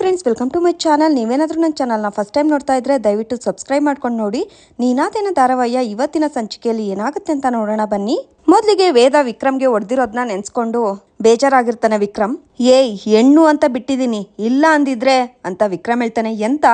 Friends welcome to my channel ನೀವೇನಾದರೂ ನನ್ನ ಚಾನಲ್ನ ಫಸ್ಟ್ ಟೈಮ್ ನೋಡ್ತಾ ಇದ್ರೆ ದಯವಿಟ್ಟು ಸಬ್ಸ್ಕ್ರೈಬ್ ಮಾಡ್ಕೊಂಡು ನೋಡಿ. ನೀನಾದೇನ ಧಾರಾವಾಹಿಯ ಇವತ್ತಿನ ಸಂಚಿಕೆಯಲ್ಲಿ ಏನಾಗುತ್ತೆ ಅಂತ ನೋಡೋಣ ಬನ್ನಿ. ಮೊದಲಿಗೆ ವೇದ ವಿಕ್ರಮ್ಗೆ ಹೊಡೆದಿರೋದನ್ನ ನೆನ್ಸ್ಕೊಂಡು, ಬೇಜಾರಾಗಿರ್ತಾನೆ ವಿಕ್ರಮ್. ಏಯ್, ಹೆಣ್ಣು ಅಂತ ಬಿಟ್ಟಿದ್ದೀನಿ. ಇಲ್ಲ ಅಂದಿದ್ರೆ ಅಂತ ವಿಕ್ರಮ್ ಹೇಳ್ತಾನೆ, ಎಂತ?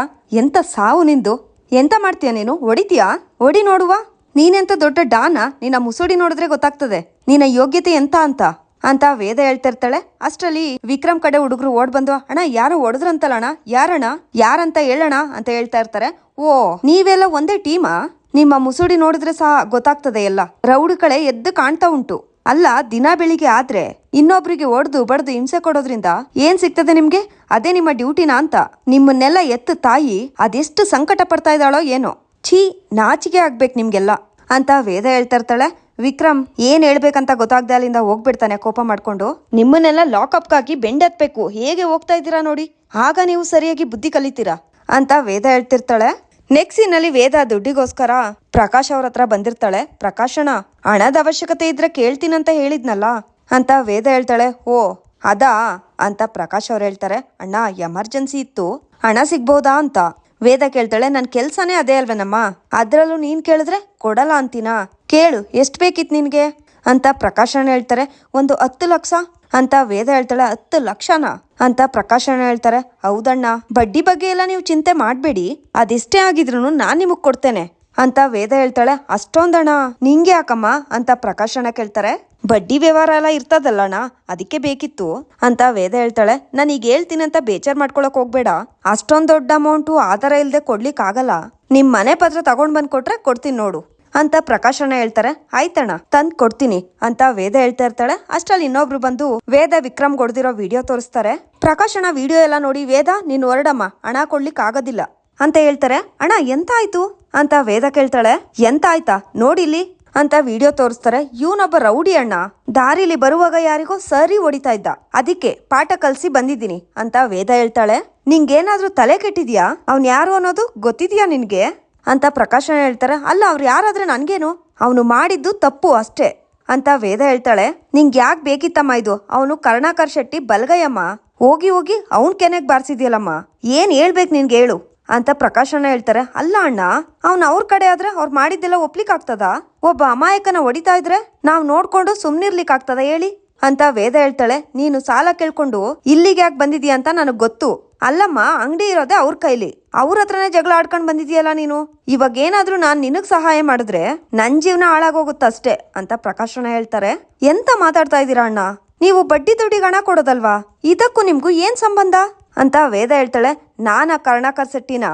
ಎಂತ ಸಾವು ನಿಂದು? ಎಂತ ಮಾಡ್ತೀಯ ನೀನು? ಹೊಡಿತೀಯಾ? ಹೊಡಿ ನೋಡುವ. ನೀನೆಂತ ದೊಡ್ಡ ಡಾನ? ನಿನ್ನ ಮುಸುಡಿ ನೋಡಿದ್ರೆ ಗೊತ್ತಾಗ್ತದೆ. ನಿನ್ನ ಯೋಗ್ಯತೆ ಎಂತ ಅಂತ? ಅಂತ ವೇದ ಹೇಳ್ತಿರ್ತಾಳೆ. ಅಷ್ಟರಲ್ಲಿ ವಿಕ್ರಮ್ ಕಡೆ ಹುಡುಗರು ಓಡ್ ಬಂದು, ಅಣ್ಣ, ಯಾರು ಹೊಡೆದ್ರಂತಲ್ಲಣ್ಣ ಯಾರಣ್ಣ? ಯಾರಂತ ಹೇಳೋಣ ಅಂತ ಹೇಳ್ತಾ ಇರ್ತಾರೆ. ಓ, ನೀವೆಲ್ಲ ಒಂದೇ ಟೀಮಾ? ನಿಮ್ಮ ಮುಸುಡಿ ನೋಡಿದ್ರೆ ಸಹ ಗೊತ್ತಾಗ್ತದೆ ಎಲ್ಲ. ರೌಡಿ ಕಳೆ ಎದ್ದು ಕಾಣ್ತಾ ಉಂಟು. ಅಲ್ಲ, ದಿನ ಬೆಳಿಗ್ಗೆ ಆದ್ರೆ ಇನ್ನೊಬ್ರಿಗೆ ಒಡ್ದು ಬಡ್ದು ಹಿಂಸೆ ಕೊಡೋದ್ರಿಂದ ಏನ್ ಸಿಗ್ತದೆ ನಿಮ್ಗೆ? ಅದೇ ನಿಮ್ಮ ಡ್ಯೂಟಿನಾ ಅಂತ. ನಿಮ್ಮನ್ನೆಲ್ಲ ಎತ್ತು ತಾಯಿ, ಅದೆಷ್ಟು ಸಂಕಟ ಪಡ್ತಾ ಇದ್ದಾಳೋ ಏನೋ. ಛೀ, ನಾಚಿಕೆ ಆಗ್ಬೇಕು ನಿಮ್ಗೆಲ್ಲ. ಅಂತ ವೇದ ಹೇಳ್ತಾ ಇರ್ತಾಳೆ. ವಿಕ್ರಮ್ ಏನ್ ಹೇಳ್ಬೇಕಂತ ಗೊತ್ತಾಗ್ದೆ ಅಲ್ಲಿಂದ ಹೋಗ್ಬಿಡ್ತಾನೆ ಕೋಪ ಮಾಡ್ಕೊಂಡು. ನಿಮ್ಮನ್ನೆಲ್ಲ ಲಾಕಪ್ ಹಾಕಿ ಬೆಂಡೆತ್ಬೇಕು. ಹೇಗೆ ಹೋಗ್ತಾ ಇದ್ದೀರಾ ನೋಡಿ? ಆಗ ನೀವು ಸರಿಯಾಗಿ ಬುದ್ಧಿ ಕಲಿತೀರಾ? ಅಂತ ವೇದ ಹೇಳ್ತಿರ್ತಾಳೆ. ನೆಕ್ಸ್ಟ್ ಸೀನಲ್ಲಿ ವೇದ ದುಡ್ಡಿಗೋಸ್ಕರ ಪ್ರಕಾಶ್ ಅವ್ರ ಹತ್ರ ಬಂದಿರ್ತಾಳೆ. ಪ್ರಕಾಶಣ ಹಣದ ಅವಶ್ಯಕತೆ ಇದ್ರೆ ಕೇಳ್ತೀನಂತ ಹೇಳಿದ್ನಲ್ಲ? ಅಂತ ವೇದ ಹೇಳ್ತಾಳೆ. ಓ ಅದಾ? ಅಂತ ಪ್ರಕಾಶ್ ಅವ್ರು ಹೇಳ್ತಾರೆ. ಅಣ್ಣ ಎಮರ್ಜೆನ್ಸಿ ಇತ್ತು. ಹಣ ಸಿಗ್ಬೋದಾ ಅಂತ? ವೇದ ಕೇಳ್ತಾಳೆ. ನನ್ನ ಕೆಲ್ಸನೇ ಅದೇ ಅಲ್ವೇನಮ್ಮ? ಅದ್ರಲ್ಲೂ ನೀನ್ ಕೇಳಿದ್ರೆ ಕೊಡಲ್ಲ ಅಂತೀನಾ? ಕೇಳು, ಎಷ್ಟು ಬೇಕಿತ್ತು ನಿನಗೆ? ಅಂತ ಪ್ರಕಾಶನ ಹೇಳ್ತಾರೆ, ಒಂದು ಹತ್ತು ಲಕ್ಷ? ಅಂತ ವೇದ ಹೇಳ್ತಾಳೆ, ಹತ್ತು ಲಕ್ಷನಾ? ಅಂತ ಪ್ರಕಾಶನ ಹೇಳ್ತಾರೆ, ಹೌದಣ್ಣ, ಬಡ್ಡಿ ಬಗ್ಗೆ ಎಲ್ಲ ನೀವು ಚಿಂತೆ ಮಾಡಬೇಡಿ, ಅದೆಷ್ಟೇ ಆಗಿದ್ರು ನಾನು ನಿಮಗೆ ಕೊಡ್ತೇನೆ. ಅಂತ ವೇದ ಹೇಳ್ತಾಳೆ, ಅಷ್ಟೊಂದಣ್ಣ, ನಿಂಗೆ ಯಾಕಮ್ಮ? ಅಂತ ಪ್ರಕಾಶನ ಕೇಳ್ತಾರೆ, ಬಡ್ಡಿ ವ್ಯವಹಾರ ಎಲ್ಲ ಇರ್ತದಲ್ಲಣ್ಣ, ಅದಕ್ಕೆ ಬೇಕಿತ್ತು? ಅಂತ ವೇದ ಹೇಳ್ತಾಳೆ ನಾನು ಈಗ ಹೇಳ್ತೀನಿ ಅಂತ ಬೇಜಾರ್ ಮಾಡ್ಕೊಳಕ್ ಹೋಗ್ಬೇಡ, ಅಷ್ಟೊಂದ್ ದೊಡ್ಡ ಅಮೌಂಟು ಆ ಇಲ್ದೆ ಕೊಡ್ಲಿಕ್ಕೆ ಆಗಲ್ಲ ನಿಮ್ಮ ಮನೆ ಪತ್ರ ತಗೊಂಡ್ ಬಂದು ಕೊಟ್ರೆ ಕೊಡ್ತೀನಿ ನೋಡು. ಅಂತ ಪ್ರಕಾಶನ ಹೇಳ್ತಾರೆ. ಆಯ್ತಣ್ಣ ತಂದ್ ಕೊಡ್ತೀನಿ ಅಂತ ವೇದ ಹೇಳ್ತಾ ಇರ್ತಾಳೆ. ಅಷ್ಟ್ರಲ್ಲಿ ಇನ್ನೊಬ್ರು ಬಂದು ವೇದ ವಿಕ್ರಮ್ ಕೊಡ್ದಿರೋ ವಿಡಿಯೋ ತೋರಿಸ್ತಾರೆ. ಪ್ರಕಾಶನ ವಿಡಿಯೋ ಎಲ್ಲ ನೋಡಿ, ವೇದ, ನೀನ್ ಹೊರಡಮ್ಮ, ಹಣ ಕೊಡ್ಲಿಕ್ ಆಗೋದಿಲ್ಲ ಅಂತ ಹೇಳ್ತಾರೆ. ಅಣ್ಣ ಎಂತ ಆಯ್ತು ಅಂತ ವೇದ ಕೇಳ್ತಾಳೆ. ಎಂತ ಆಯ್ತಾ ನೋಡಿಲಿ ಅಂತ ವಿಡಿಯೋ ತೋರಿಸ್ತಾರೆ. ಇವನೊಬ್ಬ ರೌಡಿ ಅಣ್ಣ. ದಾರಿಲಿ ಬರುವಾಗ ಯಾರಿಗೋ ಸರಿ ಹೊಡಿತಾ ಇದ್ದ. ಅದಕ್ಕೆ ಪಾಠ ಕಲ್ಸಿ ಬಂದಿದ್ದೀನಿ ಅಂತ ವೇದ ಹೇಳ್ತಾಳೆ. ನಿಂಗೇನಾದ್ರೂ ತಲೆ ಕೆಟ್ಟಿದ್ಯಾ? ಅವ್ನ್ ಯಾರು ಅನ್ನೋದು ಗೊತ್ತಿದ್ಯಾ ನಿನ್ಗೆ? ಅಂತ ಪ್ರಕಾಶ ಹೇಳ್ತಾರೆ, ಅಲ್ಲ, ಅವ್ರು ಯಾರಾದ್ರೆ ನನಗೇನು? ಅವನು ಮಾಡಿದ್ದು ತಪ್ಪು ಅಷ್ಟೇ ಅಂತ ವೇದ ಹೇಳ್ತಾಳೆ. ನಿಂಗೆ ಯಾಕೆ ಬೇಕಿತ್ತಮ್ಮ ಇದು? ಅವನು ಕರ್ಣಾಕರ್ ಶೆಟ್ಟಿ ಬಲ್ಗಯ್ಯಮ್ಮ. ಹೋಗಿ ಹೋಗಿ ಅವನ್ ಕೆನೆಗ್ ಬಾರಿಸಿದ್ಯಲ್ಲಮ್ಮ. ಏನ್ ಹೇಳ್ಬೇಕು ನಿನ್ಗೆ ಹೇಳು ಅಂತ ಪ್ರಕಾಶನ ಹೇಳ್ತಾರೆ. ಅಲ್ಲ ಅಣ್ಣ, ಅವ್ನ ಅವ್ರ ಕಡೆ ಆದ್ರೆ ಅವ್ರು ಮಾಡಿದ್ದೆಲ್ಲ ಒಪ್ಲಿಕ್ ಆಗ್ತದ ಒಬ್ಬ ಅಮಾಯಕನ ಹೊಡಿತಾ ಇದ್ರೆ ನಾವ್ ನೋಡ್ಕೊಂಡು ಸುಮ್ನಿರ್ಲಿಕ್ ಆಗ್ತದ ಹೇಳಿ? ಅಂತ ವೇದ ಹೇಳ್ತಾಳೆ. ನೀನು ಸಾಲ ಕೇಳ್ಕೊಂಡು ಇಲ್ಲಿಗೆ ಯಾಕೆ ಬಂದಿದ್ಯಾ ಅಂತ ನನಗೆ ಗೊತ್ತು. ಅಲ್ಲಮ್ಮ, ಅಂಗಡಿ ಇರೋದೇ ಅವ್ರ ಕೈಲಿ. ಅವ್ರ ಹತ್ರನೇ ಜಗಳ ಆಡ್ಕೊಂಡು ಬಂದಿದ್ಯಲ್ಲ ನೀನು? ಇವಾಗ ಏನಾದ್ರೂ ನಾನು ನಿನಗ್ ಸಹಾಯ ಮಾಡಿದ್ರೆ ನನ್ನ ಜೀವನ ಹಾಳಾಗೋಗುತ್ತಷ್ಟೇ ಅಂತ ಪ್ರಕಾಶನ ಹೇಳ್ತಾರೆ. ಎಂತ ಮಾತಾಡ್ತಾ ಇದ್ದೀರಾ ಅಣ್ಣ? ನೀವು ಬಡ್ಡಿ ದುಡ್ಡಿಗೆ ಹಣ ಕೊಡೋದಲ್ವಾ? ಇದಕ್ಕೂ ನಿಮ್ಗೂ ಏನ್ ಸಂಬಂಧ? ಅಂತ ವೇದ ಹೇಳ್ತಾಳೆ, ನಾನು ಆ ಶೆಟ್ಟಿನ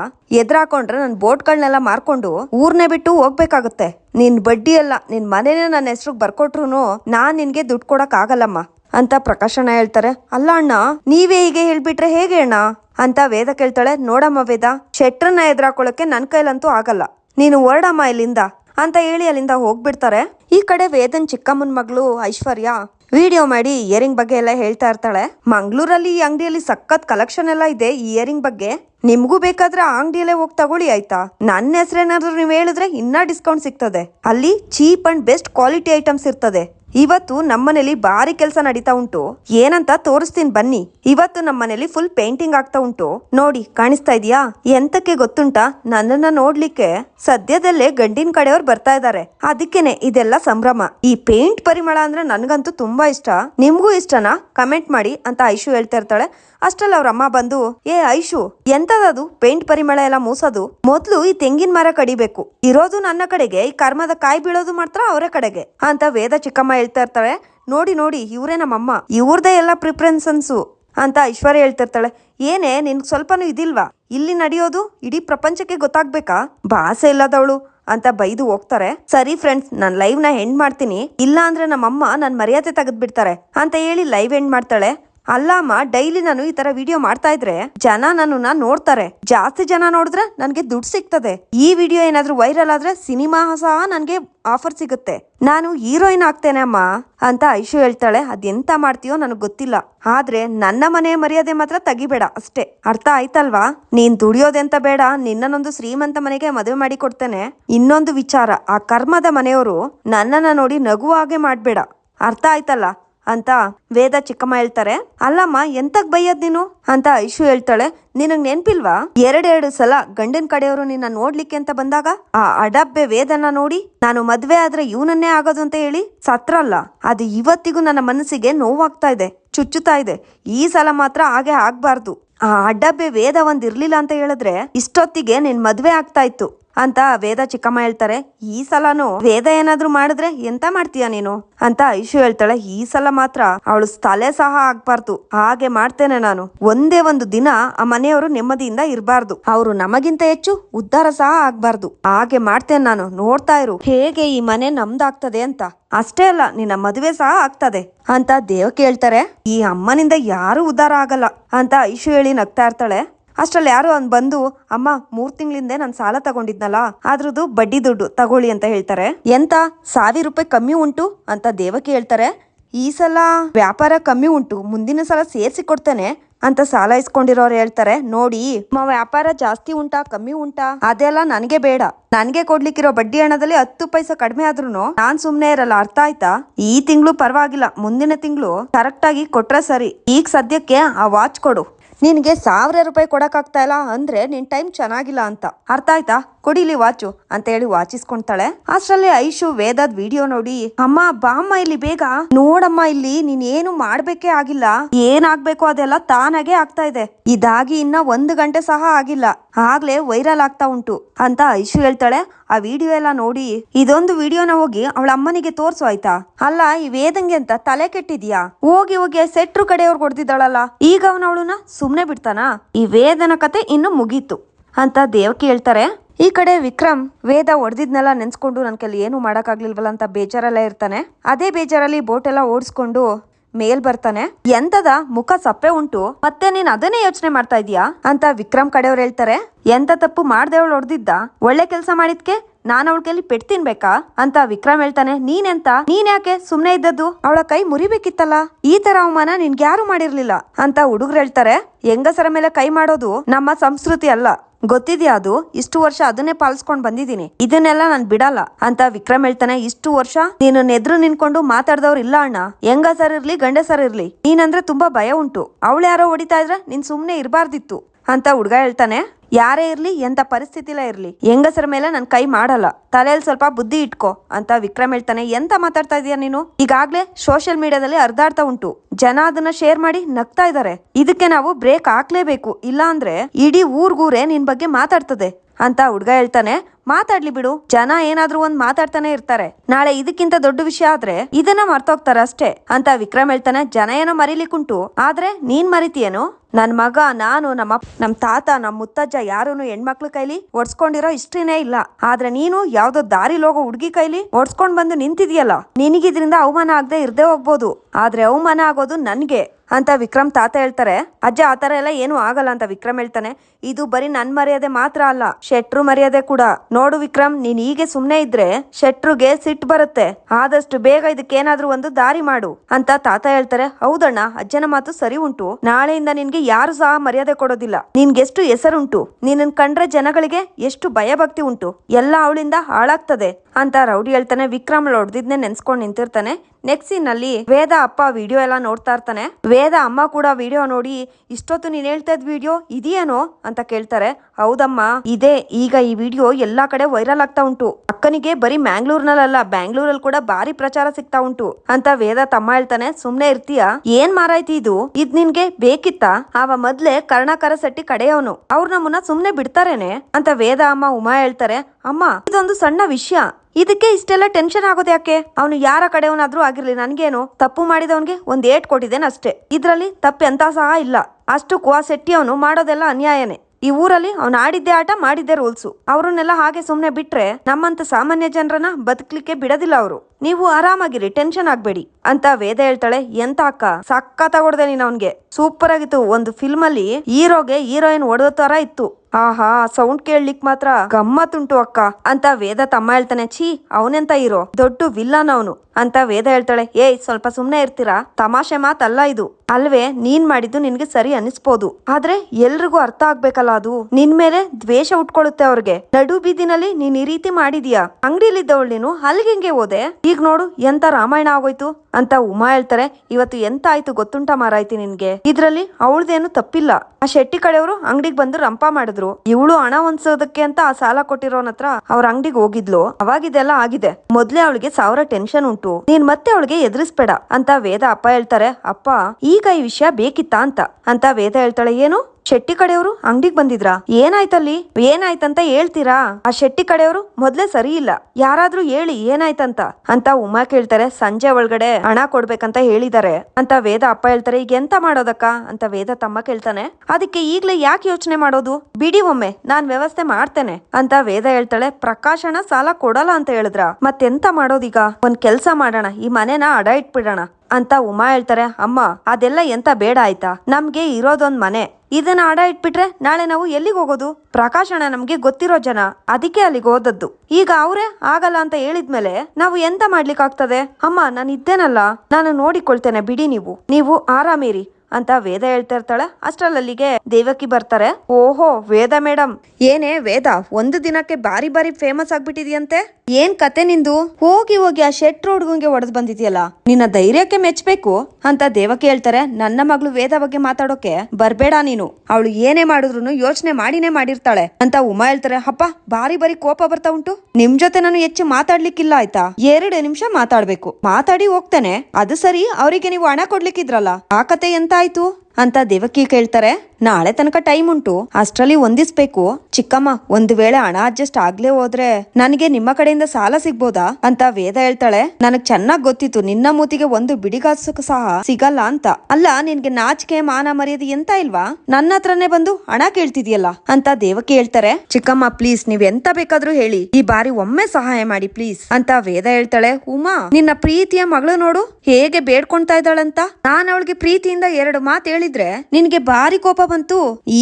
ಎದುರಾಕೊಂಡ್ರೆ ನನ್ನ ಬೋಟ್ಗಳನ್ನೆಲ್ಲ ಮಾರ್ಕೊಂಡು ಊರ್ನೇ ಬಿಟ್ಟು ಹೋಗ್ಬೇಕಾಗುತ್ತೆ. ನಿನ್ ಬಡ್ಡಿ ಅಲ್ಲ, ನಿನ್ ಮನೇನೆ ನನ್ನ ಹೆಸ್ರಿಗೆ ಬರ್ಕೊಟ್ರು ನಾನ್ ನಿನ್ಗೆ ದುಡ್ಡು ಕೊಡಕ್ ಆಗಲ್ಲಮ್ಮ ಅಂತ ಪ್ರಕಾಶನ ಹೇಳ್ತಾರೆ. ಅಲ್ಲ ಅಣ್ಣ, ನೀವೇ ಹೀಗೆ ಹೇಳ್ಬಿಟ್ರೆ ಹೇಗೆ ಅಣ್ಣ? ಅಂತ ವೇದ ಕೇಳ್ತಾಳೆ. ನೋಡಮ್ಮ ವೇದ, ಶೆಟ್ರನ್ನ ಎದುರಾಕೊಳ್ಳೋಕೆ ನನ್ನ ಕೈಲಂತೂ ಆಗಲ್ಲ. ನೀನು ಹೊರಡಮ್ಮ ಇಲ್ಲಿಂದ ಅಂತ ಹೇಳಿ ಅಲ್ಲಿಂದ ಹೋಗ್ಬಿಡ್ತಾರೆ. ಈ ಕಡೆ ವೇದನ್ ಚಿಕ್ಕಮ್ಮನ ಮಗಳು ಐಶ್ವರ್ಯ ವಿಡಿಯೋ ಮಾಡಿ ಇಯರಿಂಗ್ ಬಗ್ಗೆ ಎಲ್ಲ ಹೇಳ್ತಾ ಇರ್ತಾಳೆ. ಮಂಗ್ಳೂರಲ್ಲಿ ಈ ಅಂಗಡಿಯಲ್ಲಿ ಸಖತ್ ಕಲೆಕ್ಷನ್ ಎಲ್ಲ ಇದೆ. ಇಯರಿಂಗ್ ಬಗ್ಗೆ ನಿಮ್ಗೂ ಬೇಕಾದ್ರೆ ಆ ಅಂಗಡಿಯಲ್ಲೇ ಹೋಗಿ ತಗೊಳ್ಳಿ ಆಯ್ತಾ? ನನ್ನ ಹೆಸರೇನಾದ್ರೂ ನೀವು ಹೇಳಿದ್ರೆ ಇನ್ನೂ ಡಿಸ್ಕೌಂಟ್ ಸಿಗ್ತದೆ. ಅಲ್ಲಿ cheap and best quality items ಇರ್ತದೆ. ಇವತ್ತು ನಮ್ಮನೇಲಿ ಭಾರಿ ಕೆಲಸ ನಡೀತಾ ಉಂಟು. ಏನಂತ ತೋರಿಸ್ತೀನಿ ಬನ್ನಿ. ಇವತ್ತು ನಮ್ಮನೇಲಿ ಫುಲ್ ಪೇಂಟಿಂಗ್ ಆಗ್ತಾ ಉಂಟು. ನೋಡಿ, ಕಾಣಿಸ್ತಾ ಇದೆಯಾ? ಎಂತಕ್ಕೆ ಗೊತ್ತುಂಟಾ? ನನ್ನನ್ನ ನೋಡ್ಲಿಕ್ಕೆ ಸದ್ಯದಲ್ಲೇ ಗಂಡಿನ ಕಡೆಯವ್ರು ಬರ್ತಾ ಇದ್ದಾರೆ ಅದಕ್ಕೇನೆ ಇದೆಲ್ಲ ಸಂಭ್ರಮ. ಈ ಪೇಂಟ್ ಪರಿಮಳ ಅಂದ್ರೆ ನನ್ಗಂತೂ ತುಂಬಾ ಇಷ್ಟ. ನಿಮ್ಗೂ ಇಷ್ಟನಾ? ಕಮೆಂಟ್ ಮಾಡಿ ಅಂತ ಐಶು ಹೇಳ್ತಾ ಇರ್ತಾಳೆ. ಅಷ್ಟ್ರಲ್ಲಿ ಅವ್ರ ಅಮ್ಮ ಬಂದು, ಏ ಐಶು ಎಂತದದು ಪೇಂಟ್ ಪರಿಮಳ ಎಲ್ಲ ಮೂಸೋದು? ಮೊದ್ಲು ಈ ತೆಂಗಿನ ಮರ ಕಡಿಬೇಕು. ಇರೋದು ನನ್ನ ಕಡೆಗೆ, ಈ ಕರ್ಮದ ಕಾಯಿ ಬೀಳೋದು ಮಾತ್ರ ಅವರ ಕಡೆಗೆ. ಅಂತ ವೇದ ಚಿಕ್ಕಮ್ಮ ಹೇಳ್ತಾ ಇರ್ತಾಳೆ. ನೋಡಿ ನೋಡಿ, ಇವರೇ ನಮ್ಮಮ್ಮ. ಇವ್ರದೇ ಎಲ್ಲ ಪ್ರಿಫರೆನ್ಸನ್ಸು. ಅಂತ ಐಶ್ವರ್ಯ ಹೇಳ್ತಿರ್ತಾಳೆ ಏನೇ, ನಿನ್ಗೆ ಸ್ವಲ್ಪನೂ ಇದಿಲ್ವಾ? ಇಲ್ಲಿ ನಡೆಯೋದು? ಇಡೀ ಪ್ರಪಂಚಕ್ಕೆ ಗೊತ್ತಾಗ್ಬೇಕಾ? ಭಾಷೆ ಇಲ್ಲದವಳು. ಅಂತ ಬೈದು ಹೋಗ್ತಾರೆ. ಸರಿ ಫ್ರೆಂಡ್ಸ್ ನಾನು ಲೈವ್ನ ಎಂಡ್ ಮಾಡ್ತೀನಿ. ಇಲ್ಲ ಅಂದ್ರೆ ನಮ್ಮಮ್ಮ ನನ್ನ ಮರ್ಯಾದೆ ತೆಗೆದ್ಬಿಡ್ತಾರೆ. ಅಂತ ಹೇಳಿ ಲೈವ್ ಎಂಡ್ ಮಾಡ್ತಾಳೆ. ಅಲ್ಲ ಅಮ್ಮ ಡೈಲಿ ನಾನು ಈ ತರ ವಿಡಿಯೋ ಮಾಡ್ತಾ ಇದ್ರೆ ಜನ ನನ್ನ ನೋಡ್ತಾರೆ. ಜಾಸ್ತಿ ಜನ ನೋಡಿದ್ರೆ ನನಗೆ ದುಡ್ಡು ಸಿಗ್ತದೆ. ಈ ವಿಡಿಯೋ ಏನಾದ್ರೂ ವೈರಲ್ ಆದ್ರೆ ಸಿನಿಮಾ ಸಹ ನನಗೆ ಆಫರ್ ಸಿಗುತ್ತೆ. ನಾನು ಹೀರೋಯಿನ್ ಆಗ್ತೇನೆ ಅಮ್ಮ ಅಂತ ಐಶು ಹೇಳ್ತಾಳೆ. ಅದೆಂತ ಮಾಡ್ತೀಯೋ ನನಗೆ ಗೊತ್ತಿಲ್ಲ. ಆದ್ರೆ ನನ್ನ ಮನೆ ಮರ್ಯಾದೆ ಮಾತ್ರ ತೆಗಿಬೇಡ ಅಷ್ಟೇ. ಅರ್ಥ ಆಯ್ತಲ್ವಾ? ನೀನ್ ದುಡಿಯೋದೆಂತ ಬೇಡ. ನಿನ್ನನ್ನೊಂದು ಶ್ರೀಮಂತ ಮನೆಗೆ ಮದುವೆ ಮಾಡಿ ಕೊಡ್ತೇನೆ. ಇನ್ನೊಂದು ವಿಚಾರ. ಆ ಕರ್ಮದ ಮನೆಯವರು ನನ್ನನ್ನ ನೋಡಿ ನಗುವಾಗೆ ಮಾಡ್ಬೇಡ. ಅರ್ಥ ಆಯ್ತಲ್ಲ? ಅಂತ ವೇದ ಚಿಕ್ಕಮ್ಮ ಹೇಳ್ತಾರೆ. ಅಲ್ಲಮ್ಮ, ಎಂತಕ್ ಬೈಯದ್ ನೀನು? ಅಂತ ಐಶು ಹೇಳ್ತಾಳೆ. ನಿನಗ್ ನೆನ್ಪಿಲ್ವಾ? ಎರಡೆರಡು ಸಲ ಗಂಡನ್ ಕಡೆಯವರು ನಿನ್ನ ನೋಡ್ಲಿಕ್ಕೆ ಅಂತ ಬಂದಾಗ ಆ ಅಡಬ್ಬೆ ವೇದನ ನೋಡಿ ನಾನು ಮದ್ವೆ ಆದ್ರೆ ಇವನನ್ನೇ ಆಗೋದು ಅಂತ ಹೇಳಿ ಸತ್ರಲ್ಲ ಅದು ಇವತ್ತಿಗೂ ನನ್ನ ಮನಸ್ಸಿಗೆ ನೋವಾಗ್ತಾ ಇದೆ, ಚುಚ್ಚುತ್ತಾ ಇದೆ. ಈ ಸಲ ಮಾತ್ರ ಹಾಗೆ ಆಗ್ಬಾರ್ದು. ಆ ಅಡ್ಡಬ್ಬೆ ವೇದ ಒಂದ್ ಇರ್ಲಿಲ್ಲ ಅಂತ ಹೇಳಿದ್ರೆ ಇಷ್ಟೊತ್ತಿಗೆ ನಿನ್ ಮದ್ವೆ ಆಗ್ತಾ ಇತ್ತು. ಅಂತ ವೇದ ಚಿಕ್ಕಮ್ಮ ಹೇಳ್ತಾರೆ, ಈ ಸಲನು ವೇದ ಏನಾದ್ರು ಮಾಡಿದ್ರೆ ಎಂತ ಮಾಡ್ತೀಯ ನೀನು? ಅಂತ ಐಶು ಹೇಳ್ತಾಳೆ, ಈ ಸಲ ಮಾತ್ರ ಅವಳು ತಲೆ ಸಹ ಆಗ್ಬಾರ್ದು, ಹಾಗೆ ಮಾಡ್ತೇನೆ ನಾನು. ಒಂದೇ ಒಂದು ದಿನ ಆ ಮನೆಯವರು ನೆಮ್ಮದಿಯಿಂದ ಇರಬಾರ್ದು. ಅವರು ನಮಗಿಂತ ಹೆಚ್ಚು ಉದ್ಧಾರ ಸಹ ಆಗ್ಬಾರ್ದು. ಹಾಗೆ ಮಾಡ್ತೇನೆ ನಾನು, ನೋಡ್ತಾ ಇರು. ಹೇಗೆ ಈ ಮನೆ ನಮ್ದಾಗ್ತದೆ ಅಂತ? ಅಷ್ಟೇ ಅಲ್ಲ, ನಿನ್ನ ಮದುವೆ ಸಹ ಆಗ್ತದೆ. ಅಂತ ದೇವ್ ಕೇಳ್ತಾರೆ ಈ ಅಮ್ಮನಿಂದ ಯಾರು ಉದ್ಧಾರ ಆಗಲ್ಲ. ಅಂತ ಐಶು ಹೇಳಿ ನಗ್ತಾ ಇರ್ತಾಳೆ. ಅಷ್ಟ್ರಲ್ಲಿ ಯಾರೋ ಅವ್ನು ಬಂದು, ಅಮ್ಮ, ಮೂರ್ ತಿಂಗಳಿಂದೆ ನಾನು ಸಾಲ ತಗೊಂಡಿದ್ನಲ್ಲ ಅದ್ರದ್ದು ಬಡ್ಡಿ ದುಡ್ಡು ತಗೊಳ್ಳಿ ಅಂತ ಹೇಳ್ತಾರೆ. ಎಂತ? ಸಾವಿರ ರೂಪಾಯಿ ಕಮ್ಮಿ ಉಂಟು? ಅಂತ ದೇವಕ್ಕೆ ಹೇಳ್ತಾರೆ. ಈ ಸಲ ವ್ಯಾಪಾರ ಕಮ್ಮಿ ಉಂಟು, ಮುಂದಿನ ಸಲ ಸೇರಿಸಿ ಕೊಡ್ತೇನೆ, ಅಂತ ಸಾಲ ಇಸ್ಕೊಂಡಿರೋರು ಹೇಳ್ತಾರೆ. ನೋಡಿ, ನಿಮ್ಮ ವ್ಯಾಪಾರ ಜಾಸ್ತಿ ಉಂಟಾ, ಕಮ್ಮಿ ಉಂಟಾ? ಅದೆಲ್ಲ ನನಗೆ ಬೇಡ. ನನಗೆ ಕೊಡ್ಲಿಕ್ಕಿರೋ ಬಡ್ಡಿ ಹಣದಲ್ಲಿ ಹತ್ತು ಪೈಸೆ ಕಡಿಮೆ ಆದ್ರೂ ನಾನ್ ಸುಮ್ನೆ ಇರಲ್ಲ, ಅರ್ಥ ಆಯ್ತಾ? ಈ ತಿಂಗಳು ಪರವಾಗಿಲ್ಲ, ಮುಂದಿನ ತಿಂಗಳು ಕರೆಕ್ಟ್ ಆಗಿ ಕೊಟ್ರೆ ಸರಿ, ಈಗ ಸದ್ಯಕ್ಕೆ ಆ ವಾಚ್ ಕೊಡು. ನಿನಗೆ ಸಾವಿರ ರೂಪಾಯಿ ಕೊಡಕ್ಕಾಗ್ತಾ ಇಲ್ಲ ಅಂದ್ರೆ ನಿನ್ ಟೈಮ್ ಚೆನ್ನಾಗಿಲ್ಲ ಅಂತ. ಅರ್ಥ ಆಯ್ತಾ? ಕೊಡಿಲಿ ವಾಚು. ಅಂತ ಹೇಳಿ ವಾಚಿಸ್ಕೊಂತಾಳೆ. ಅಷ್ಟರಲ್ಲಿ ಐಶು ವೇದದ್ ವಿಡಿಯೋ ನೋಡಿ, ಅಮ್ಮ, ಬಾಮ್ಮ ಇಲ್ಲಿ ಬೇಗ. ನೋಡಮ್ಮ ಇಲ್ಲಿ, ನೀನ್ ಏನು ಮಾಡ್ಬೇಕೇ ಆಗಿಲ್ಲ. ಏನಾಗ್ಬೇಕು ಅದೆಲ್ಲ ತಾನಾಗೆ ಆಗ್ತಾ ಇದೆ. ಇದಾಗಿ ಇನ್ನ ಒಂದು ಗಂಟೆ ಸಹ ಆಗಿಲ್ಲ. ಆಗ್ಲೇ ವೈರಲ್ ಆಗ್ತಾ ಉಂಟು ಅಂತ ಐಶು ಹೇಳ್ತಾಳೆ. ಆ ವಿಡಿಯೋ ಎಲ್ಲ ನೋಡಿ ಇದೊಂದು ವಿಡಿಯೋನ ಹೋಗಿ ಅವಳ ಅಮ್ಮನಿಗೆ ತೋರ್ಸು ಆಯ್ತಾ? ಅಲ್ಲ, ಈ ವೇದಂಗೆ ಅಂತ ತಲೆ ಕೆಟ್ಟಿದ್ಯಾ? ಹೋಗಿ ಹೋಗಿ ಸೆಟ್ರು ಕಡೆಯವ್ರು ಕೊಡ್ತಿದ್ದಾಳಲ್ಲ, ಈಗ ಅವನ ಅವಳನ್ನ ಸುಮ್ನೆ ಬಿಡ್ತಾನಾ? ಈ ವೇದನ ಕತೆ ಇನ್ನು ಮುಗೀತು ಅಂತ ದೇವಕಿ ಹೇಳ್ತಾರೆ ಈ ಕಡೆ ವಿಕ್ರಮ್ ವೇದ ಹೊಡೆದಿದ್ನೆಲ್ಲ ನೆನ್ಸ್ಕೊಂಡು ನನ್ ಕೈಲಿ ಏನು ಮಾಡೋಕ್ಕಾಗ್ಲಿಲ್ವಲ್ಲ ಅಂತ ಬೇಜಾರಲ್ಲ ಇರ್ತಾನೆ. ಅದೇ ಬೇಜಾರಲ್ಲಿ ಬೋಟ್ ಎಲ್ಲ ಓಡಿಸ್ಕೊಂಡು ಮೇಲ್ ಬರ್ತಾನೆ. ಎಂತದ ಮುಖ ಸಪ್ಪೆ ಉಂಟು, ಮತ್ತೆ ನೀನ್ ಅದನ್ನೇ ಯೋಚನೆ ಮಾಡ್ತಾ ಇದೀಯಾ? ಅಂತ ವಿಕ್ರಮ್ ಕಡೆಯವ್ರು ಹೇಳ್ತಾರೆ. ಎಂತ ತಪ್ಪು ಮಾಡ್ದೆ ಅವಳು ಹೊಡೆದಿದ್ದ ಒಳ್ಳೆ ಕೆಲಸ ಮಾಡಿದ್ಕೆ? ನಾನ್ ಅವಳ ಕೈಲಿ ಪೆಟ್ ತಿನ್ಬೇಕಾ? ಅಂತ ವಿಕ್ರಮ್ ಹೇಳ್ತಾನೆ. ನೀನೆಂತ? ನೀನ್ ಯಾಕೆ ಸುಮ್ನೆ ಇದ್ದದ್ದು? ಅವಳ ಕೈ ಮುರಿಬೇಕಿತ್ತಲ್ಲ? ಈ ತರ ಅವಮಾನ ನಿನ್ಗೆ ಯಾರು ಮಾಡಿರ್ಲಿಲ್ಲ? ಅಂತ ಹುಡುಗರು ಹೇಳ್ತಾರೆ. ಹೆಂಗಸರ ಮೇಲೆ ಕೈ ಮಾಡೋದು ನಮ್ಮ ಸಂಸ್ಕೃತಿ ಅಲ್ಲ. ಗೊತ್ತಿದ್ಯಾ ಅದು? ಇಷ್ಟು ವರ್ಷ ಅದನ್ನೇ ಪಾಲಿಸ್ಕೊಂಡ್ ಬಂದಿದ್ದೀನಿ. ಇದನ್ನೆಲ್ಲ ನಾನ್ ಬಿಡಲ್ಲ, ಅಂತ ವಿಕ್ರಮ್ ಹೇಳ್ತಾನೆ. ಇಷ್ಟು ವರ್ಷ ನೀನು ನೆದ್ರು ನಿನ್ಕೊಂಡು ಮಾತಾಡ್ದವ್ರು ಇಲ್ಲ ಅಣ್ಣ. ಹೆಂಗಸರ್ ಇರ್ಲಿ, ಗಂಡಸರ್ ಇರ್ಲಿ. ನೀನಂದ್ರೆ ತುಂಬಾ ಭಯ ಉಂಟು. ಅವಳು ಯಾರೋ ಹೊಡಿತಾ ಇದ್ರೆ ನೀನ್ ಸುಮ್ನೆ ಇರಬಾರ್ದಿತ್ತು, ಅಂತ ಹುಡ್ಗ ಹೇಳ್ತಾನೆ. ಯಾರೇ ಇರ್ಲಿ ಎಂಥ ಪರಿಸ್ಥಿತಿಲೇ ಇರ್ಲಿ, ಹೆಂಗಸರ ಮೇಲೆ ನನ್ ಕೈ ಮಾಡಲ್ಲ. ತಲೆಯಲ್ಲಿ ಸ್ವಲ್ಪ ಬುದ್ಧಿ ಇಟ್ಕೋ, ಅಂತ ವಿಕ್ರಮ್ ಹೇಳ್ತಾನೆ. ಎಂತ ಮಾತಾಡ್ತಾ ಇದೀಯ ನೀನು? ಈಗಾಗ್ಲೇ ಸೋಷಿಯಲ್ ಮೀಡಿಯಾದಲ್ಲಿ ಅರ್ಧಾರ್ಥ ಉಂಟು. ಜನ ಅದನ್ನ ಶೇರ್ ಮಾಡಿ ನಗ್ತಾ ಇದ್ದಾರೆ ಇದಕ್ಕೆ ನಾವು ಬ್ರೇಕ್ ಹಾಕ್ಲೇಬೇಕು. ಇಲ್ಲ ಅಂದ್ರೆ ಇಡೀ ಊರ್ಗೂರೇ ನಿನ್ ಬಗ್ಗೆ ಮಾತಾಡ್ತದೆ. ಅಂತ ಹುಡ್ಗ ಹೇಳ್ತಾನೆ, ಮಾತಾಡ್ಲಿ ಬಿಡು. ಜನ ಏನಾದ್ರೂ ಒಂದ್ ಮಾತಾಡ್ತಾನೆ ಇರ್ತಾರೆ. ನಾಳೆ ಇದಕ್ಕಿಂತ ದೊಡ್ಡ ವಿಷಯ ಆದ್ರೆ ಇದನ್ನ ಮರ್ತೋಗ್ತಾರ ಅಷ್ಟೇ ಅಂತ ವಿಕ್ರಮ್ ಹೇಳ್ತಾನೆ. ಜನ ಏನೋ ಮರಿಲಿಕ್ಕುಂಟು. ಆದ್ರೆ ನೀನ್ ಮರಿತೀಯೇನು? ನನ್ ಮಗ, ನಾನು, ನಮ್ಮ ನಮ್ ತಾತ ನಮ್ಮ ಮುತ್ತಜ್ಜ ಯಾರೂನು ಹೆಣ್ಮಕ್ಳ ಕೈಲಿ ಒಡ್ಸ್ಕೊಂಡಿರೋ ಇಷ್ಟ್ರಿನೇ ಇಲ್ಲ. ಆದ್ರೆ ನೀನು ಯಾವ್ದೋ ದಾರಿ ಹೋಗೋ ಹುಡ್ಗಿ ಕೈಲಿ ಒಡ್ಸ್ಕೊಂಡ್ ಬಂದು ನಿಂತಿದ್ಯಲ್ಲ? ನಿನಗಿದ್ರಿಂದ ಅವಮಾನ ಆಗದೆ ಇರ್ದೇ ಹೋಗ್ಬೋದು. ಆದ್ರೆ ಅವಮಾನ ಆಗೋದು ನನ್ಗೆ. ಅಂತ ವಿಕ್ರಮ್ ತಾತ ಹೇಳ್ತಾರೆ. ಅಜ್ಜ, ಆ ಆತರ ಎಲ್ಲ ಏನು ಆಗಲ್ಲ ಅಂತ ವಿಕ್ರಮ್ ಹೇಳ್ತಾನೆ. ಇದು ಬರೀ ನನ್ ಮರ್ಯಾದೆ ಮಾತ್ರ ಅಲ್ಲ, ಶೆಟ್ರು ಮರ್ಯಾದೆ ಕೂಡ. ನೋಡು ವಿಕ್ರಮ್, ನೀನ್ ಹೀಗೆ ಸುಮ್ನೆ ಇದ್ರೆ ಶೆಟ್ರುಗೆ ಸಿಟ್ಟು ಬರುತ್ತೆ. ಆದಷ್ಟು ಬೇಗ ಇದಕ್ಕೇನಾದ್ರೂ ಒಂದು ದಾರಿ ಮಾಡು ಅಂತ ತಾತ ಹೇಳ್ತಾರೆ. ಹೌದಣ್ಣ, ಅಜ್ಜನ ಮಾತು ಸರಿ ಉಂಟು. ನಾಳೆಯಿಂದ ನಿನ್ಗೆ ಯಾರು ಸಹ ಮರ್ಯಾದೆ ಕೊಡೋದಿಲ್ಲ. ನಿನ್ಗೆಷ್ಟು ಹೆಸರುಂಟು. ನಿನ್ನ ಕಂಡ್ರೆ ಜನಗಳಿಗೆ ಎಷ್ಟು ಭಯಭಕ್ತಿ ಉಂಟು. ಎಲ್ಲ ಅವಳಿಂದ ಹಾಳಾಗ್ತದೆ. ಅಂತ ರೌಡಿ ಹೇಳ್ತಾನೆ. ವಿಕ್ರಮ್ ಹೊಡೆದಿದ್ನೆ ನೆನ್ಸ್ಕೊಂಡು ನಿಂತಿರ್ತಾನೆ. ನೆಕ್ಸ್ಟ್ ಸೀನ್ ಅಲ್ಲಿ ವೇದ ಅಪ್ಪ ವಿಡಿಯೋ ಎಲ್ಲ ನೋಡ್ತಾ ಇರ್ತಾನೆ. ವೇದ ಅಮ್ಮ ಕೂಡ ವಿಡಿಯೋ ನೋಡಿ, ಇಷ್ಟೊತ್ತು ನೀನ್ ಹೇಳ್ತಾ ಇದ್ ವಿಡಿಯೋ ಇದೆಯೇನೋ? ಅಂತ ಕೇಳ್ತಾರೆ. ಹೌದಮ್ಮ, ಇದೆ. ಈಗ ಈ ವಿಡಿಯೋ ಎಲ್ಲಾ ಕಡೆ ವೈರಲ್ ಆಗ್ತಾ ಉಂಟು. ಅಕ್ಕನಿಗೆ ಬರೀ ಮ್ಯಾಂಗ್ಳೂರ್ನಲ್ಲ ಬ್ಯಾಂಗ್ಳೂರಲ್ಲಿ ಕೂಡ ಭಾರಿ ಪ್ರಚಾರ ಸಿಗ್ತಾ ಉಂಟು. ಅಂತ ವೇದ ತಮ್ಮ ಹೇಳ್ತಾನೆ. ಸುಮ್ನೆ ಇರ್ತೀಯ? ಏನ್ ಮಾರಾಯ್ತಿ ಇದು? ಇದ್ ನಿನ್ಗೆ ಬೇಕಿತ್ತಾ? ಅವ ಮೊದ್ಲೇ ಕರ್ಣಾಕರ ಶೆಟ್ಟಿ ಕಡೆಯವನು. ಅವ್ರು ನಮ್ಮನ್ನ ಸುಮ್ನೆ ಬಿಡ್ತಾರೇನೆ? ಅಂತ ವೇದ ಅಮ್ಮ ಉಮಾ ಹೇಳ್ತಾರೆ. ಅಮ್ಮ, ಇದೊಂದು ಸಣ್ಣ ವಿಷಯ. ಇದಕ್ಕೆ ಇಷ್ಟೆಲ್ಲ ಟೆನ್ಷನ್ ಆಗೋದು ಯಾಕೆ? ಅವನು ಯಾರ ಕಡೆಯವನಾದ್ರೂ ಆಗಿರ್ಲಿ, ನನ್ಗೇನು? ತಪ್ಪು ಮಾಡಿದವನ್ಗೆ ಒಂದ್ ಏಟ್ ಕೊಟ್ಟಿದ್ದೇನೆ ಅಷ್ಟೇ. ಇದ್ರಲ್ಲಿ ತಪ್ಪು ಎಂತ ಸಹ ಇಲ್ಲ. ಅಷ್ಟು ಕುವಾ ಶೆಟ್ಟಿ ಅವನು ಮಾಡೋದೆಲ್ಲ ಅನ್ಯಾಯನೇ. ಈ ಊರಲ್ಲಿ ಅವ್ನು ಆಡಿದ್ದೆ ಆಟ, ಮಾಡಿದ್ದೆ ರೂಲ್ಸು. ಅವ್ರನ್ನೆಲ್ಲ ಹಾಗೆ ಸುಮ್ಮನೆ ಬಿಟ್ರೆ ನಮ್ಮಂತ ಸಾಮಾನ್ಯ ಜನರನ್ನ ಬದುಕ್ಲಿಕ್ಕೆ ಬಿಡೋದಿಲ್ಲ ಅವರು. ನೀವು ಆರಾಮಾಗಿರಿ, ಟೆನ್ಷನ್ ಆಗ್ಬೇಡಿ. ಅಂತ ವೇದ ಹೇಳ್ತಾಳೆ, ಎಂತ ಅಕ್ಕ? ಸಕ್ಕ ತಗೊಡ್ದೆ ನೀನ್ ಅವನ್ಗೆ. ಸೂಪರ್ ಆಗಿತ್ತು. ಒಂದು ಫಿಲ್ಮ್ ಅಲ್ಲಿ ಹೀರೋಗೆ ಹೀರೋಯಿನ್ ಹೊಡೆದ ತರ ಇತ್ತು. ಆಹಾ, ಸೌಂಡ್ ಕೇಳ್ಲಿಕ್ ಮಾತ್ರ ಗಮ್ಮತ್ತುಂಟು ಅಕ್ಕ. ಅಂತ ವೇದ ತಮ್ಮ ಹೇಳ್ತಾನೆ, ಛೀ, ಅವನೆಂತ ಇರೋ ದೊಡ್ಡ ವಿಲ್ಲನ್ ಅವನು. ಅಂತ ವೇದ ಹೇಳ್ತಾಳೆ, ಏಯ್, ಸ್ವಲ್ಪ ಸುಮ್ಮನೆ ಇರ್ತೀರಾ? ತಮಾಷೆ ಮಾತಲ್ಲ ಇದು. ಅಲ್ವೇ, ನೀನ್ ಮಾಡಿದ್ದು ನಿನ್ಗೆ ಸರಿ ಅನಿಸ್ಬೋದು. ಆದ್ರೆ ಎಲ್ರಿಗೂ ಅರ್ಥ ಆಗ್ಬೇಕಲ್ಲ ಅದು. ನಿನ್ ಮೇಲೆ ದ್ವೇಷ ಉಟ್ಕೊಳ್ಳುತ್ತೆ ಅವ್ರಿಗೆ. ನಡು ಬೀದಿನಲ್ಲಿ ನೀನ್ ಈ ರೀತಿ ಮಾಡಿದ್ಯಾ? ಅಂಗಡಿಲಿದ್ದವಳು ನೀನು ಅಲ್ಲಿಗೆ ಹೋದೆ? ಈಗ ನೋಡು, ಎಂತ ರಾಮಾಯಣ ಆಗೋಯ್ತು? ಅಂತ ಉಮಾ ಹೇಳ್ತಾರೆ, ಇವತ್ತು ಎಂತ ಆಯ್ತು ಗೊತ್ತುಂಟ ಮಾರಾಯ್ತಿ ನಿನ್ಗೆ. ಇದ್ರಲ್ಲಿ ಅವಳದೇನು ತಪ್ಪಿಲ್ಲ. ಆ ಶೆಟ್ಟಿ ಕಡೆಯವರು ಅಂಗಡಿಗೆ ಬಂದು ರಂಪ ಮಾಡಿದ್ರು. ಇವಳು ಹಣ ಹೊಂದ್ಸೋದಕ್ಕೆ ಅಂತ ಆ ಸಾಲ ಕೊಟ್ಟಿರೋನ್ ಹತ್ರ ಅವ್ರ ಅಂಗಡಿಗೆ ಹೋಗಿದ್ಲು. ಅವಾಗ ಇದೆಲ್ಲ ಆಗಿದೆ. ಮೊದ್ಲೇ ಅವಳಿಗೆ ಸಾವಿರ ಟೆನ್ಷನ್ ಉಂಟು. ನೀನ್ ಮತ್ತೆ ಅವಳಿಗೆ ಎದುರಿಸ್ಬೇಡ. ಅಂತ ವೇದ ಅಪ್ಪ ಹೇಳ್ತಾರೆ, ಅಪ್ಪ, ಈಗ ಈ ವಿಷಯ ಬೇಕಿತ್ತಾ ಅಂತ? ಅಂತ ವೇದ ಹೇಳ್ತಾಳೆ, ಏನು? ಶೆಟ್ಟಿ ಕಡೆಯವರು ಅಂಗಡಿಗೆ ಬಂದಿದ್ರಾ? ಏನಾಯ್ತಲ್ಲಿ? ಏನಾಯ್ತಂತ ಹೇಳ್ತೀರಾ? ಆ ಶೆಟ್ಟಿ ಕಡೆಯವರು ಮೊದ್ಲೇ ಸರಿ ಇಲ್ಲ ಯಾರಾದ್ರೂ ಹೇಳಿ ಏನಾಯ್ತಂತ? ಅಂತ ಉಮಾ ಕೇಳ್ತಾರೆ. ಸಂಜೆ ಒಳಗಡೆ ಹಣ ಕೊಡ್ಬೇಕಂತ ಹೇಳಿದಾರೆ ಅಂತ ವೇದ ಅಪ್ಪ ಹೇಳ್ತಾರೆ, ಈಗ ಎಂತ ಮಾಡೋದಕ್ಕ? ಅಂತ ವೇದ ತಮ್ಮ ಕೇಳ್ತಾನೆ, ಅದಕ್ಕೆ ಈಗ್ಲೇ ಯಾಕೆ ಯೋಚನೆ ಮಾಡೋದು? ಬಿಡಿ ಒಮ್ಮೆ, ನಾನ್ ವ್ಯವಸ್ಥೆ ಮಾಡ್ತೇನೆ. ಅಂತ ವೇದ ಹೇಳ್ತಾಳೆ, ಪ್ರಕಾಶನ ಸಾಲ ಕೊಡಲ್ಲ ಅಂತ ಹೇಳಿದ್ರ? ಮತ್ತೆಂತ ಮಾಡೋದೀಗ? ಒಂದ್ ಕೆಲ್ಸ ಮಾಡೋಣ, ಈ ಮನೆನ ಅಡ ಇಟ್ಬಿಡೋಣ. ಅಂತ ಉಮಾ ಹೇಳ್ತಾರೆ, ಅಮ್ಮ, ಅದೆಲ್ಲ ಎಂತ ಬೇಡ ಆಯ್ತಾ? ನಮ್ಗೆ ಇರೋದೊಂದ್ ಮನೆ. ಇದನ್ನ ಅಡ ಇಟ್ಬಿಟ್ರೆ ನಾಳೆ ನಾವು ಎಲ್ಲಿಗೆ ಹೋಗೋದು? ಪ್ರಕಾಶಣ ನಮ್ಗೆ ಗೊತ್ತಿರೋ ಜನ. ಅದಕ್ಕೆ ಅಲ್ಲಿಗೆ ಹೋದದ್ದು. ಈಗ ಅವರೇ ಆಗಲ್ಲ ಅಂತ ಹೇಳಿದ್ಮೇಲೆ ನಾವು ಎಂತ ಮಾಡ್ಲಿಕ್ಕಾಗ್ತದೆ ಅಮ್ಮ, ನಾನು ಇದ್ದೇನಲ್ಲ. ನಾನು ನೋಡಿಕೊಳ್ತೇನೆ, ಬಿಡಿ ನೀವು. ನೀವು ಆರಾಮಿರಿ. ಅಂತ ವೇದ ಹೇಳ್ತಾ ಇರ್ತಾಳೆ. ಅಷ್ಟರಲ್ಲಿಗೆ ದೇವಕಿ ಬರ್ತಾರೆ. ಓಹೋ, ವೇದ ಮೇಡಮ್ ಏನೇ ವೇದ, ಒಂದು ದಿನಕ್ಕೆ ಬಾರಿ ಬಾರಿ ಫೇಮಸ್ ಆಗ್ಬಿಟ್ಟಿದ್ಯಂತೆ. ಏನ್ ಕತೆ ನಿಂದು? ಹೋಗಿ ಹೋಗಿ ಆ ಶೆಟ್ರ್ ಹುಡುಗಂಗೆ ಒಡೆದು ಬಂದಿದ್ಯಲ್ಲ. ನಿನ್ನ ಧೈರ್ಯಕ್ಕೆ ಮೆಚ್ಚಬೇಕು ಅಂತ ದೇವಕಿ ಹೇಳ್ತಾರೆ ನನ್ನ ಮಗಳು ವೇದ ಬಗ್ಗೆ ಮಾತಾಡೋಕೆ. ಬರ್ಬೇಡ ನೀನು. ಅವಳು ಏನೇ ಮಾಡಿದ್ರು ಯೋಚನೆ ಮಾಡಿನೇ ಮಾಡಿರ್ತಾಳೆ ಅಂತ ಉಮಾ ಹೇಳ್ತಾರೆ. ಅಪ್ಪ ಬಾರಿ ಬಾರಿ ಕೋಪ ಬರ್ತಾ ಉಂಟು. ನಿಮ್ ಜೊತೆ ನಾನು ಹೆಚ್ಚು ಮಾತಾಡ್ಲಿಕ್ಕಿಲ್ಲ ಆಯ್ತಾ? ಎರಡು ನಿಮಿಷ ಮಾತಾಡ್ಬೇಕು. ಮಾತಾಡಿ ಹೋಗ್ತೇನೆ. ಅದು ಸರಿ, ಅವರಿಗೆ ನೀವು ಹಣ ಕೊಡ್ಲಿಕ್ಕಿದ್ರಲ್ಲ. ಆ ಕತೆ ಎಂತ ಆಯ್ತು ಅಂತ ದೇವಕಿ ಕೇಳ್ತಾರೆ, ನಾಳೆ ತನಕ ಟೈಮ್ ಉಂಟು, ಅಷ್ಟರಲ್ಲಿ ಹೊಂದಿಸ್ಬೇಕು. ಚಿಕ್ಕಮ್ಮ, ಒಂದು ವೇಳೆ ಹಣ ಅಡ್ಜಸ್ಟ್ ಆಗ್ಲೇ ಹೋದ್ರೆ ನನಗೆ ನಿಮ್ಮ ಕಡೆಯಿಂದ ಸಾಲ ಸಿಗ್ಬೋದಾ ಅಂತ ವೇದ ಹೇಳ್ತಾಳೆ. ನನಗ್ ಚೆನ್ನಾಗ್ ಗೊತ್ತಿತ್ತು, ನಿನ್ನ ಮೂತಿಗೆ ಒಂದು ಬಿಡಿಗಾಸು ಸಹ ಸಿಗಲ್ಲ ಅಂತ. ಅಲ್ಲ, ನಿನ್ಗೆ ನಾಚಿಕೆ, ಮಾನ ಮರ್ಯಾದೆ ಎಂತ ಇಲ್ವಾ? ನನ್ನ ಹತ್ರನೇ ಬಂದು ಹಣ ಕೇಳ್ತಿದ್ಯಲ್ಲ ಅಂತ ದೇವಕಿ ಹೇಳ್ತಾರೆ. ಚಿಕ್ಕಮ್ಮ ಪ್ಲೀಸ್ ನೀವ್ ಎಂತ ಬೇಕಾದ್ರೂ ಹೇಳಿ, ಈ ಬಾರಿ ಒಮ್ಮೆ ಸಹಾಯ ಮಾಡಿ ಪ್ಲೀಸ್ ಅಂತ ವೇದ ಹೇಳ್ತಾಳೆ. ಉಮಾ, ನಿನ್ನ ಪ್ರೀತಿಯ ಮಗಳು ನೋಡು, ಹೇಗೆ ಬೇಡ್ಕೊಂತಾ ಇದ್ದಾಳಂತ? ನಾನ್ ಅವಳಿಗೆ ಪ್ರೀತಿಯಿಂದ ಎರಡು ಮಾತು ಹೇಳಿದ್ರೆ, ನಿನ್ಗೆ ಬಾರಿ ಕೋಪ ಬಂತು,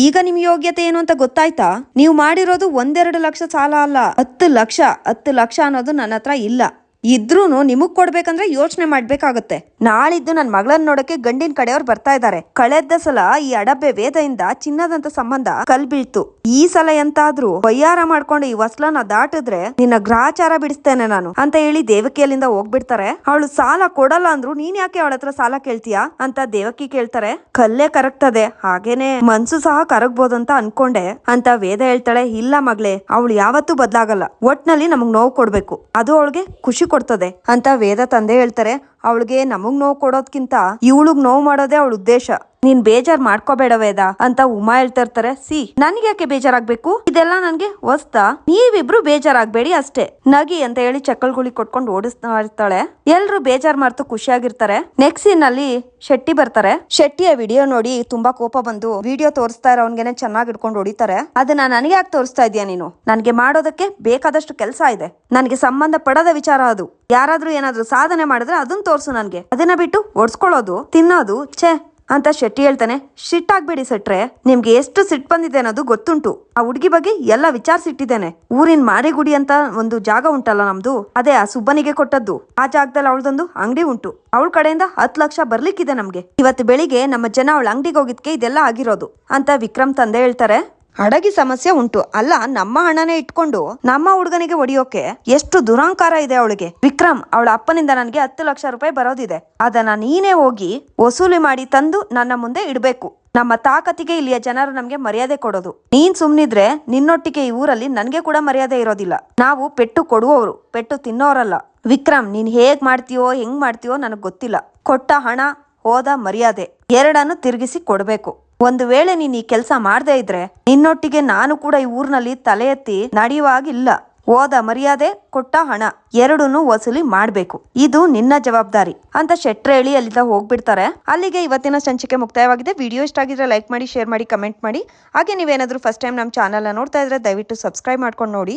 ಈಗ ನಿಮ್ ಯೋಗ್ಯತೆ ಏನು ಅಂತ ಗೊತ್ತಾಯ್ತಾ? ನೀವು ಮಾಡಿರೋದು ಒಂದೆರಡು ಲಕ್ಷ ಸಾಲ ಅಲ್ಲ, ಹತ್ತು ಲಕ್ಷ ಹತ್ತು ಲಕ್ಷ ಅನ್ನೋದು ನನ್ನ ಹತ್ರ ಇಲ್ಲ. ಇದ್ರೂನು ನಿಮಗ್ ಕೊಡ್ಬೇಕಂದ್ರೆ ಯೋಚನೆ ಮಾಡ್ಬೇಕಾಗತ್ತೆ. ನಾಳಿದ್ದು ನನ್ ಮಗಳನ್ನ ನೋಡಕ್ಕೆ ಗಂಡಿನ ಕಡೆಯವ್ರು ಬರ್ತಾ ಇದ್ದಾರೆ ಕಳೆದ ಸಲ ಈ ಅಡಬ್ಬೆ ವೇದದಿಂದ ಚಿನ್ನದಂತ ಸಂಬಂಧ ಕಲ್ ಬೀಳ್ತು ಈ ಸಲ ಎಂತಾದ್ರೂ ಬಯ್ಯಾರ ಮಾಡ್ಕೊಂಡು ಈ ವಸ್ಲನ ದಾಟಿದ್ರೆ ನಿನ್ನ ಗ್ರಾಚಾರ ಬಿಡಿಸ್ತೇನೆ ನಾನು ಅಂತ ಹೇಳಿ ದೇವಕಿಯಲ್ಲಿಂದ ಹೋಗ್ಬಿಡ್ತಾರೆ. ಅವಳು ಸಾಲ ಕೊಡಲ್ಲ ಅಂದ್ರು ನೀನ್ ಯಾಕೆ ಅವಳ ಹತ್ರ ಸಾಲ ಕೇಳ್ತೀಯಾ ಅಂತ ದೇವಕಿ ಕೇಳ್ತಾರೆ. ಕಲ್ಲೇ ಕರಗ್ತದೆ. ಹಾಗೇನೆ ಮನ್ಸು ಸಹ ಕರಗ್ಬೋದು ಅಂತ ಅನ್ಕೊಂಡೆ ಅಂತ ವೇದ ಹೇಳ್ತಾಳೆ, ಇಲ್ಲ ಮಗಳೇ, ಅವಳು ಯಾವತ್ತೂ ಬದ್ಲಾಗಲ್ಲ. ಒಟ್ನಲ್ಲಿ ನಮಗ್ ನೋವು ಕೊಡ್ಬೇಕು. ಅದು ಅವಳಿಗೆ ಖುಷಿ ಕೊಡ್ತದೆ ಅಂತ ವೇದ ತಂದೆ ಹೇಳ್ತಾರೆ. ಅವಳಿಗೆ ನಮಗ್ ನೋವು ಕೊಡೋದ್ಕಿಂತ ಇವಳಿಗ್ ನೋವು ಮಾಡೋದೇ ಅವಳ ಉದ್ದೇಶ. ನೀನ್ ಬೇಜಾರ್ ಮಾಡ್ಕೋಬೇಡ ವೇದ ಅಂತ ಉಮಾ ಹೇಳ್ತಾ ಇರ್ತಾರೆ. ಸಿ, ನನ್ಗೆ ಯಾಕೆ ಬೇಜಾರಾಗ್ಬೇಕು? ಇದೆಲ್ಲ ನನ್ಗೆ ಹೊಸ್ತಾ. ನೀವಿಬ್ರು ಬೇಜಾರಾಗ್ಬೇಡಿ ಅಷ್ಟೇ. ನಗಿ ಅಂತ ಹೇಳಿ ಚಕ್ಕಲ್ಗುಳಿ ಕೊಟ್ಕೊಂಡು ಓಡಿಸ್ತಾ ಇರ್ತಾಳೆ ಎಲ್ರು ಬೇಜಾರ್ ಮಾಡ್ತು ಖುಷಿಯಾಗಿರ್ತಾರೆ. ನೆಕ್ಸ್ಟ್ ಸೀನ್ ಅಲ್ಲಿ ಶೆಟ್ಟಿ ಬರ್ತಾರೆ. ಶೆಟ್ಟಿಯ ವಿಡಿಯೋ ನೋಡಿ ತುಂಬಾ ಕೋಪ ಬಂದು ವಿಡಿಯೋ ತೋರಿಸ್ತಾ ಇರೋನ್ಗೆನೆ ಚೆನ್ನಾಗಿ ಇಟ್ಕೊಂಡು ಹೊಡಿತಾರೆ. ಅದನ್ನ ನನಗೆ ಯಾಕೆ ತೋರಿಸ್ತಾ ಇದೀಯ ನೀನು? ನನ್ಗೆ ಮಾಡೋದಕ್ಕೆ ಬೇಕಾದಷ್ಟು ಕೆಲಸ ಇದೆ. ನನಗೆ ಸಂಬಂಧ ಪಡದ ವಿಚಾರ ಅದು. ಯಾರಾದ್ರೂ ಏನಾದ್ರೂ ಸಾಧನೆ ಮಾಡಿದ್ರೆ ಅದನ್ನ ತೋರ್ಸು ನನ್ಗೆ. ಅದನ್ನ ಬಿಟ್ಟು ಒಡ್ಸ್ಕೊಳ್ಳೋದು, ತಿನ್ನೋದು, ಛೇ, ಅಂತ ಶೆಟ್ಟಿ ಹೇಳ್ತಾನೆ. ಶಿಟ್ ಸಿಟ್ಟಾಗ್ಬೇಡಿ ಸೆಟ್ರೆ, ನಿಮ್ಗೆ ಎಷ್ಟು ಸಿಟ್ ಬಂದಿದೆ ಅನ್ನೋದು ಗೊತ್ತುಂಟು. ಆ ಹುಡುಗಿ ಬಗ್ಗೆ ಎಲ್ಲ ವಿಚಾರಿಸಿಟ್ಟಿದ್ದೇನೆ ಊರಿನ ಮಾರಿಗುಡಿ ಅಂತ ಒಂದು ಜಾಗ ಉಂಟಲ್ಲ ನಮ್ದು, ಅದೇ ಆ ಸುಬ್ಬನಿಗೆ ಕೊಟ್ಟದ್ದು. ಆ ಜಾಗದಲ್ಲಿ ಅವಳದೊಂದು ಅಂಗಡಿ ಉಂಟು. ಅವಳ ಕಡೆಯಿಂದ ಹತ್ತು ಲಕ್ಷ ಬರ್ಲಿಕ್ಕಿದೆ ನಮ್ಗೆ. ಇವತ್ತು ಬೆಳಿಗ್ಗೆ ನಮ್ಮ ಜನ ಅವಳ ಅಂಗಡಿಗೆ ಹೋಗಿದ್ಕೆ ಇದೆಲ್ಲ ಆಗಿರೋದು, ಅಂತ ವಿಕ್ರಮ್ ತಂದೆ ಹೇಳ್ತಾರೆ. ಅಡಗಿ ಸಮಸ್ಯೆ ಉಂಟು. ಅಲ್ಲ, ನಮ್ಮ ಹಣನೇ ಇಟ್ಕೊಂಡು ನಮ್ಮ ಹುಡುಗನಿಗೆ ಒಡಿಯೋಕೆ ಎಷ್ಟು ದುರಾಂಕಾರ ಇದೆ ಅವಳಿಗೆ. ವಿಕ್ರಮ್, ಅವಳ ಅಪ್ಪನಿಂದ ನನಗೆ ಹತ್ತು ಲಕ್ಷ ರೂಪಾಯಿ ಬರೋದಿದೆ. ಅದನ್ನ ನೀನೇ ಹೋಗಿ ವಸೂಲಿ ಮಾಡಿ ತಂದು ನನ್ನ ಮುಂದೆ ಇಡಬೇಕು. ನಮ್ಮ ತಾಕತ್ತಿಗೆ ಇಲ್ಲಿಯ ಜನರು ನಮಗೆ ಮರ್ಯಾದೆ ಕೊಡೋದು. ನೀನ್ ಸುಮ್ನಿದ್ರೆ ನಿನ್ನೊಟ್ಟಿಗೆ ಈ ಊರಲ್ಲಿ ನನ್ಗೆ ಕೂಡ ಮರ್ಯಾದೆ ಇರೋದಿಲ್ಲ. ನಾವು ಪೆಟ್ಟು ಕೊಡುವವರು, ಪೆಟ್ಟು ತಿನ್ನೋರಲ್ಲ. ವಿಕ್ರಮ್, ನೀನ್ ಹೇಗ್ ಮಾಡ್ತೀಯೋ, ಹೆಂಗ್ ಮಾಡ್ತೀಯೋ ನನಗ್ ಗೊತ್ತಿಲ್ಲ. ಕೊಟ್ಟ ಹಣ, ಹೋದ ಮರ್ಯಾದೆ. ಎರಡನ್ನು ತಿರುಗಿಸಿ ಕೊಡ್ಬೇಕು. ಒಂದು ವೇಳೆ ನೀನ್ ಈ ಕೆಲಸ ಮಾಡದೇ ಇದ್ರೆ ನಿನ್ನೊಟ್ಟಿಗೆ ನಾನು ಕೂಡ ಈ ಊರಿನಲ್ಲಿ ತಲೆ ಎತ್ತಿ ನಡೆಯುವಾಗಿಲ್ಲ. ಹೋದ ಮರ್ಯಾದೆ, ಕೊಟ್ಟ ಹಣ, ಎರಡನ್ನೂ ವಸೂಲಿ ಮಾಡಬೇಕು. ಇದು ನಿನ್ನ ಜವಾಬ್ದಾರಿ. ಅಂತ ಶೆಟ್ರ ಹೇಳಿ ಅಲ್ಲಿಂದ ಹೋಗ್ಬಿಡ್ತಾರೆ. ಅಲ್ಲಿಗೆ ಇವತ್ತಿನ ಸಂಚಿಕೆ ಮುಕ್ತಾಯವಾಗಿದೆ. ವಿಡಿಯೋ ಇಷ್ಟ ಆಗಿದ್ರೆ ಲೈಕ್ ಮಾಡಿ, ಶೇರ್ ಮಾಡಿ, ಕಮೆಂಟ್ ಮಾಡಿ. ಹಾಗೆ ನೀವೇನಾದರೂ ಫಸ್ಟ್ ಟೈಮ್ ನಮ್ಮ ಚಾನಲ್ನ ನೋಡ್ತಾ ಇದ್ರೆ ದಯವಿಟ್ಟು ಸಬ್ಸ್ಕ್ರೈಬ್ ಮಾಡ್ಕೊಂಡು ನೋಡಿ.